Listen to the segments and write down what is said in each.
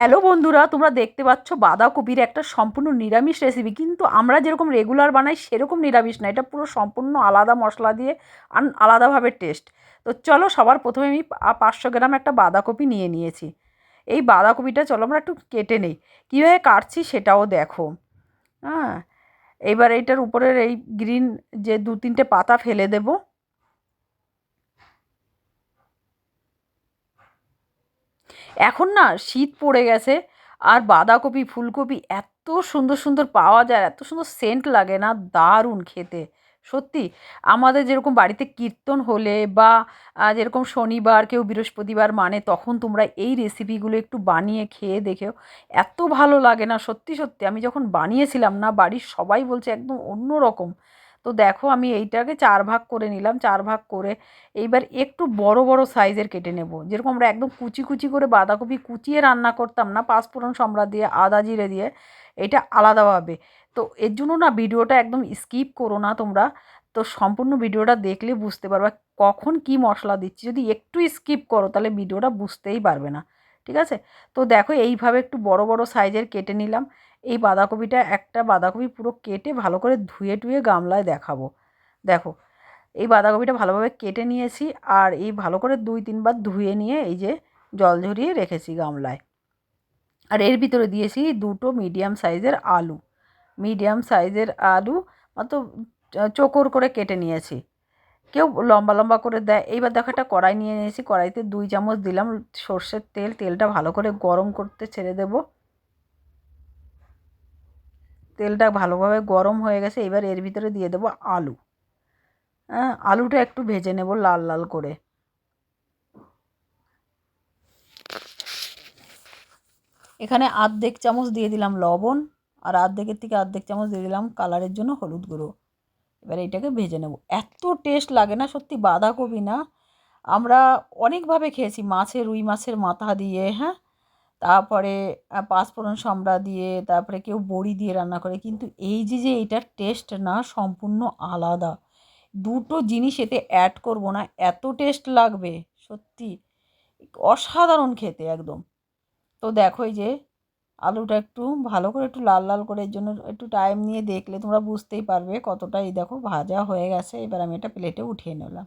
Hello বন্ধুরা, তোমরা দেখতে পাচ্ছ বাঁধাকপির একটা সম্পূর্ণ নিরামিষ রেসিপি কিন্তু আমরা যেরকম রেগুলার বানাই, সেরকম নিরামিষ না। এটা পুরো সম্পূর্ণ আলাদা মশলা দিয়ে আন, আলাদাভাবে টেস্ট তো চলো সবার প্রথমে আমি পাঁচশো গ্রাম একটা বাঁধাকপি নিয়ে নিয়েছি। এই বাঁধাকপিটা চলো আমরা একটু কেটে নেই। কীভাবে কাটছি সেটাও দেখো। হ্যাঁ এবার এইটার উপরের এই গ্রিন যে দু তিনটে পাতা ফেলে দেবো। এখন না শীত পড়ে গেছে আর বাঁধাকপি, ফুলকপি এত সুন্দর সুন্দর পাওয়া যায় এত সুন্দর সেন্ট লাগে না, দারুণ খেতে। সত্যি, আমাদের যেরকম বাড়িতে কীর্তন হলে বা যেরকম শনিবার কেউ বৃহস্পতিবার মানে তখন তোমরা এই রেসিপিগুলো একটু বানিয়ে খেয়ে দেখেও এত ভালো লাগে না। সত্যি সত্যি আমি যখন বানিয়েছিলাম না, বাড়ির সবাই বলছে একদম অন্য রকম তো দেখো আমি এইটাকে চার ভাগ করে নিলাম, চার ভাগ করে এইবার একটু বড় বড় সাইজের কেটে নেব। যেরকম আমরা একদম কুচি কুচি করে বাঁধাকপি কুচিয়ে রান্না করতাম না পাঁচফোড়ন সম্রা দিয়ে, আদা জিরে দিয়ে, এটা আলাদাভাবে। তো এর জন্য না ভিডিওটা একদম স্কিপ করো না তোমরা। তো সম্পূর্ণ ভিডিওটা দেখলে বুঝতে পারবে কখন কি মশলা দিচ্ছি। যদি একটু স্কিপ করো তাহলে ভিডিওটা বুঝতেই পারবে না। ঠিক আছে? তো দেখো এইভাবে একটু বড় বড় সাইজের কেটে নিলাম। এই বাঁধাকপিটা একটা বাঁধাকপি পুরো কেটে ভালো করে ধুয়ে, টুয়ে গামলায় দেখাবো। দেখো, এই বাঁধাকপিটা ভালোভাবে কেটে নিয়েছি আর এই ভালো করে দুই, তিনবার ধুয়ে নিয়ে এই যে জল ঝরিয়ে রেখেছি গামলায়। আর এর ভিতরে দিয়েছি দুটো মিডিয়াম সাইজের আলু। মিডিয়াম সাইজের আলু অত চোকর করে কেটে নিয়েছি। কেউ লম্বা লম্বা করে দেয়। এইবার দেখো একটা কড়াই নিয়ে নিয়েছি। কড়াইতে দুই চামচ দিলাম সর্ষের তেল। তেলটা ভালো করে গরম করতে ছেড়ে দেব। তেলটা ভালোভাবে গরম হয়ে গেছে। এবার এর ভিতরে দিয়ে দেবো আলু। হ্যাঁ আলুটা একটু ভেজে নেব লাল লাল করে। এখানে আর্ধেক চামচ দিয়ে দিলাম লবণ। আর আর্ধেকের থেকে আর্ধেক চামচ দিয়ে দিলাম কালারের জন্য হলুদ গুঁড়ো। এবার এটাকে ভেজে নেব। এত টেস্ট লাগে না, সত্যি বাঁধাকপি না। আমরা অনেকভাবে খেয়েছি, মাছের, রুই মাছের মাথা দিয়ে হ্যাঁ? তারপরে পাঁচফোড়ন সম্রা দিয়ে, তারপরে কেউ বড়ি দিয়ে রান্না করে। কিন্তু এই যে যে এটার টেস্ট না, সম্পূর্ণ আলাদা। দুটো জিনিস এতে অ্যাড করব না, এত টেস্ট লাগবে, সত্যি। অসাধারণ খেতে একদম। তো দেখো যে আলুটা একটু ভালো করে একটু লাল লাল করে এর জন্য একটু টাইম নিয়ে দেখলে তোমরা বুঝতেই পারবে কতটা এই দেখো ভাজা হয়ে গেছে। এবার আমি এটা প্লেটে উঠিয়ে নিলাম।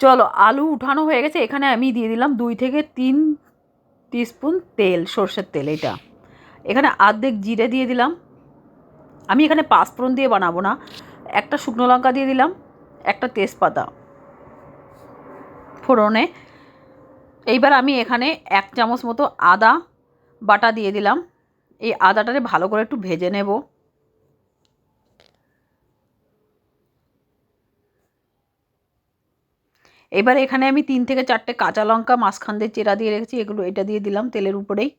চলো, আলু উঠানো হয়ে গেছে। এখানে আমি দিয়ে দিলাম দুই থেকে তিন টিস্পুন তেল, সর্ষের তেল এটা। এখানে আর্ধেক জিরে দিয়ে দিলাম। আমি এখানে পাঁচফোড়ন দিয়ে বানাবো না। একটা শুকনো লঙ্কা দিয়ে দিলাম। একটা তেজপাতা। ফোড়নে। এইবার আমি এখানে এক চামচ মতো আদা বাটা দিয়ে দিলাম। এই আদাটারে ভালো করে একটু ভেজে নেব। এবার এখানে আমি তিন থেকে চারটে কাঁচা লঙ্কা মাঝখান দিয়ে চেরা দিয়ে রেখেছি, এগুলো এটা দিয়ে দিলাম তেলের উপরেই।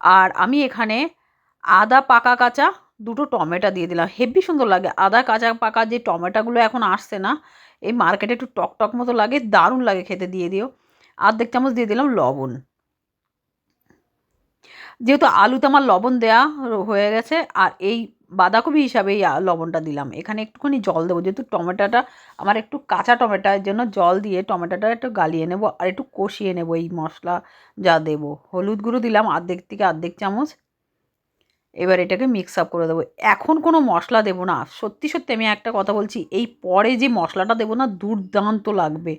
আর আমি এখানে আদা পাকা কাঁচা দুটো টমেটো দিয়ে দিলাম। হেভি সুন্দর লাগে। আদা কাঁচা পাকা যে টমেটোগুলো এখন আসছে না এই মার্কেটে একটু টক টক মতো লাগে, দারুণ লাগে খেতে, দিয়ে দিও। আর্ধেক চামচ দিয়ে দিলাম লবণ। যেহেতু আলুতে আমার লবণ দেয়া হয়ে গেছে, আর এই বাঁধাকপি হিসাবে এই লবণটা দিলাম। এখানে একটুখানি জল দেবো, যেহেতু টমেটোটা, আমার একটু কাঁচা টমেটোর জন্য জল দিয়ে টমেটোটা একটু গালিয়ে নেব, আর একটু কষিয়ে নেব এই মশলা যা দেবো। হলুদ গুঁড়ো দিলাম, অর্ধেক থেকে অর্ধেক চামচ। এবার এটাকে মিক্স আপ করে দেবো। এখন কোনো মশলা দেবো না। সত্যি সত্যি আমি একটা কথা বলছি, এই পরে যে মশলাটা দেবো না, দুর্দান্ত লাগবে।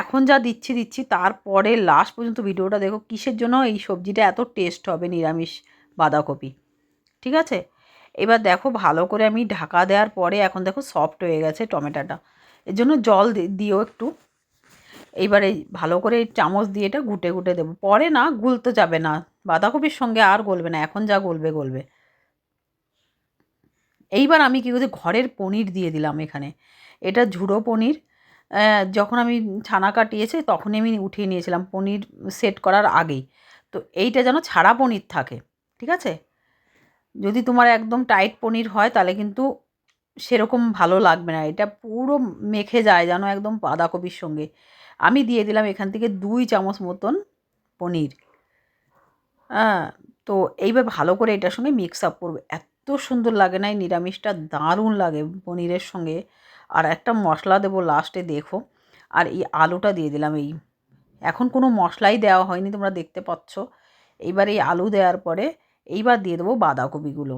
এখন যা দিচ্ছি দিচ্ছি, তারপরে লাস্ট পর্যন্ত ভিডিওটা দেখো, কিসের জন্য এই সবজিটা এত টেস্ট হবে নিরামিষ বাঁধাকপি? ঠিক আছে? এবার দেখো, ভালো করে আমি ঢাকা দেওয়ার পরে এখন দেখো সফট হয়ে গেছে টমেটোটা। এর জন্য জল দিও একটু। এইবার এই ভালো করে চামচ দিয়ে এটা ঘুটে ঘুটে দেবো। পরে না গুলতে যাবে না। বাঁধাকপির সঙ্গে আর গলবে না। এখন যা গলবে গলবে। এইবার আমি কী করছি, ঘরের পনির দিয়ে দিলাম এখানে। এটা ঝুড়ো পনির। যখন আমি ছানা কাটিয়েছি তখনই আমি উঠিয়ে নিয়েছিলাম পনির সেট করার আগেই। তো এইটা যেন ছাড়া পনির থাকে, ঠিক আছে? যদি তোমার একদম টাইট পনির হয় তাহলে কিন্তু সেরকম ভালো লাগবে না। এটা পুরো মেখে যায় যেন একদম বাঁধাকপির সঙ্গে। আমি দিয়ে দিলাম এখান থেকে দুই চামচ মতন পনির। হ্যাঁ তো এইবার ভালো করে এটার সঙ্গে মিক্স আপ করবে। এত সুন্দর লাগে না, এই নিরামিষটা দারুণ লাগে পনিরের সঙ্গে। আর একটা মশলা দেবো লাস্টে, দেখো। আর এই আলুটা দিয়ে দিলাম এই। এখন কোনো মশলাই দেওয়া হয়নি, তোমরা দেখতে পাচ্ছ। এইবার এই আলু দেওয়ার পরে এইবার দিয়ে দেবো বাঁধাকপিগুলো।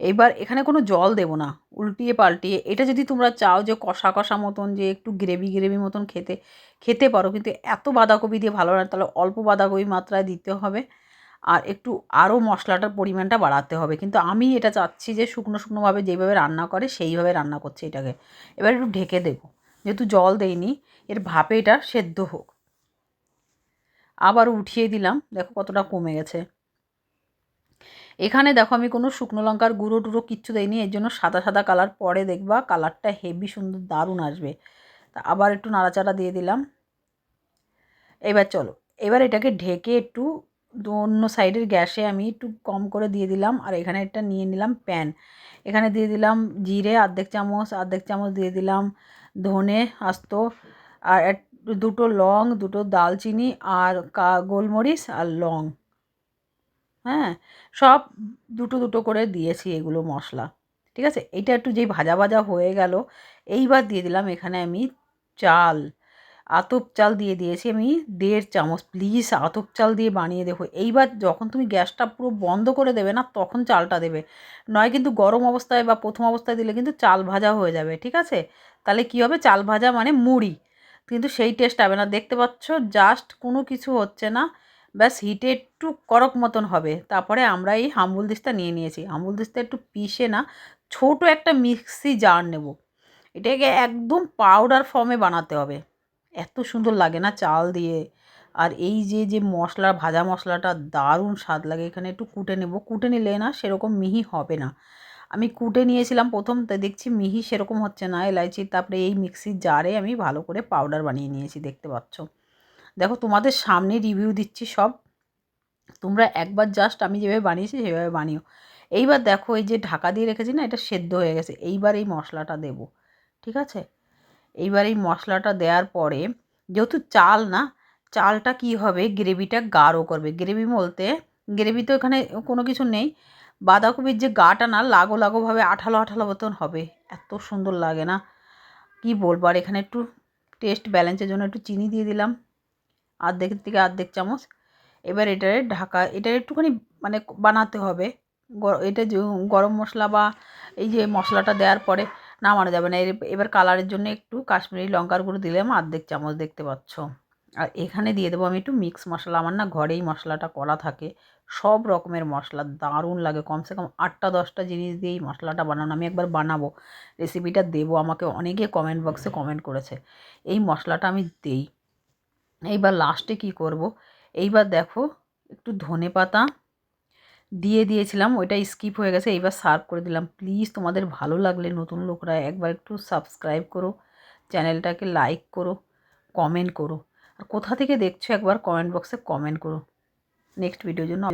এইবার এখানে কোনো জল দেবো না, উল্টিয়ে পাল্টিয়ে। এটা যদি তোমরা চাও যে কষা কষা মতন, যে একটু গ্রেভি গ্রেভি মতন খেতে খেতে পারো, কিন্তু এত বাঁধাকপি দিয়ে ভালো লাগে তাহলে অল্প বাঁধাকপি মাত্রায় দিতে হবে। আর একটু আরও মশলাটার পরিমাণটা বাড়াতে হবে। কিন্তু আমি এটা চাচ্ছি যে শুকনো শুকনোভাবে যেইভাবে রান্না করে, সেইভাবে রান্না করছে এটাকে। এবার একটু ঢেকে দেবো। যেহেতু জল দেইনি, এর ভাপে এটা সেদ্ধ হোক। আবার উঠিয়ে দিলাম। দেখো কতটা কমে গেছে। এখানে দেখো আমি কোনো শুকনো লঙ্কার গুঁড়ো টুড়ো কিচ্ছু দেয়নি এর জন্য সাদা সাদা কালার পরে দেখবা কালারটা হেভি সুন্দর দারুণ আসবে। তা আবার একটু নাড়াচাড়া দিয়ে দিলাম। এবার চলো, এবার এটাকে ঢেকে একটু অন্য সাইডের গ্যাসে আমি একটু কম করে দিয়ে দিলাম, আর এখানে একটা নিয়ে নিলাম প্যান। এখানে দিয়ে দিলাম জিরে আর্ধেক চামচ আর্ধেক চামচ দিয়ে দিলাম ধনে আস্ত, আর দুটো লং, দুটো দালচিনি, আর কা, গোলমরিচ আর লং। হ্যাঁ? সব দুটো দুটো করে দিয়েছি এগুলো মশলা। ঠিক আছে? এইটা একটু যেই ভাজা ভাজা হয়ে গেল, এইবার দিয়ে দিলাম এখানে আমি চাল। আতপ চাল দিয়ে দিয়েছি আমি দেড় চামচ। প্লিজ আতপ চাল দিয়ে বানিয়ে দেখো। এইবার যখন তুমি গ্যাসটা পুরো বন্ধ করে দেবে না, তখন চালটা দেবে। নয় কিন্তু গরম অবস্থায় বা প্রথম অবস্থায় দিলে কিন্তু চাল ভাজা হয়ে যাবে, ঠিক আছে? তাহলে কী হবে? চাল ভাজা মানে মুড়ি। কিন্তু সেই টেস্ট হবে না। দেখতে পাচ্ছ? জাস্ট কোনো কিছু হচ্ছে না। ব্যাস হিটে একটু করক মতন হবে। তারপরে আমরা এই হাম্বুল দিস্তা নিয়ে নিয়েছি। হাম্বুল দিস্তা একটু পিষে না, ছোট একটা মিক্সি জার নেব। এটাকে একদম পাউডার ফর্মে বানাতে হবে। এত সুন্দর লাগে না চাল দিয়ে। আর এই যে যে মশলা, ভাজা মশলাটা দারুণ স্বাদ লাগে। এখানে একটু কুটে নেব। কুটে নিলে না সেরকম মিহি হবে না। আমি কুটে নিয়েছিলাম প্রথম, তো দেখছি মিহি সেরকম হচ্ছে না। এলাইচি, তারপরে এই মিক্সির জারে আমি ভালো করে পাউডার বানিয়ে নিয়েছি, দেখতে পাচ্ছ। দেখো তোমাদের সামনে রিভিউ দিচ্ছি সব। তোমরা একবার জাস্ট আমি যেভাবে বানিয়েছি সেভাবে বানিও। এইবার দেখো এই যে ঢাকা দিয়ে রেখেছি না, এটা সেদ্ধ হয়ে গেছে। এইবার এই মশলাটা দেব, ঠিক আছে? এইবার এই মশলাটা দেওয়ার পরে, যেহেতু চাল না, চালটা কি হবে? গ্রেভিটা গাঢ় করবে। গ্রেভি বলতে, গ্রেভি তো এখানে কোনো কিছু নেই। বাঁধাকপির যে গাটা না, লাগো লাগোভাবে আঠালো আঠালো মতন হবে। এত সুন্দর লাগে না। কি বলব? আর এখানে একটু টেস্ট ব্যালেন্সের জন্য একটু চিনি দিয়ে দিলাম। আর্ধেক থেকে আর্ধেক চামচ। এবার এটারে ঢাকা এটা একটুখানি মানে বানাতে হবে। এটা গরম মশলা বা এই যে মশলাটা দেওয়ার পরে নামানো যাবে না। এবার কালারের জন্য একটু কাশ্মীরি লঙ্কার গুঁড়ো দিলাম, আর্ধেক চামচ দেখতে পাচ্ছ। আর এখানে দিয়ে দেবো আমি একটু মিক্স মশলা। আমার না ঘরেই মশলাটা করা থাকে। সব রকমের মশলা, দারুণ লাগে। কমসে কম আটটা, দশটা জিনিস দিয়েই মশলাটা বানানো। আমি একবার বানাবো। রেসিপিটা দেবো। আমাকে অনেকে কমেন্ট বক্সে কমেন্ট করেছে। এই মশলাটা আমি দেই। এইবার লাস্টে কি করব? এইবার দেখো, একটু ধনে পাতা দিয়ে দিয়েছিলাম, ওইটা স্কিপ হয়ে গেছে, এইবার সার্ভ করে দিলাম। প্লিজ তোমাদের ভালো লাগলে নতুন লোকরা একবার একটু সাবস্ক্রাইব করো চ্যানেলটাকে লাইক করো কমেন্ট করো। আর কোথা থেকে দেখছ একবার কমেন্ট বক্সে কমেন্ট করো। নেক্সট ভিডিওর জন্য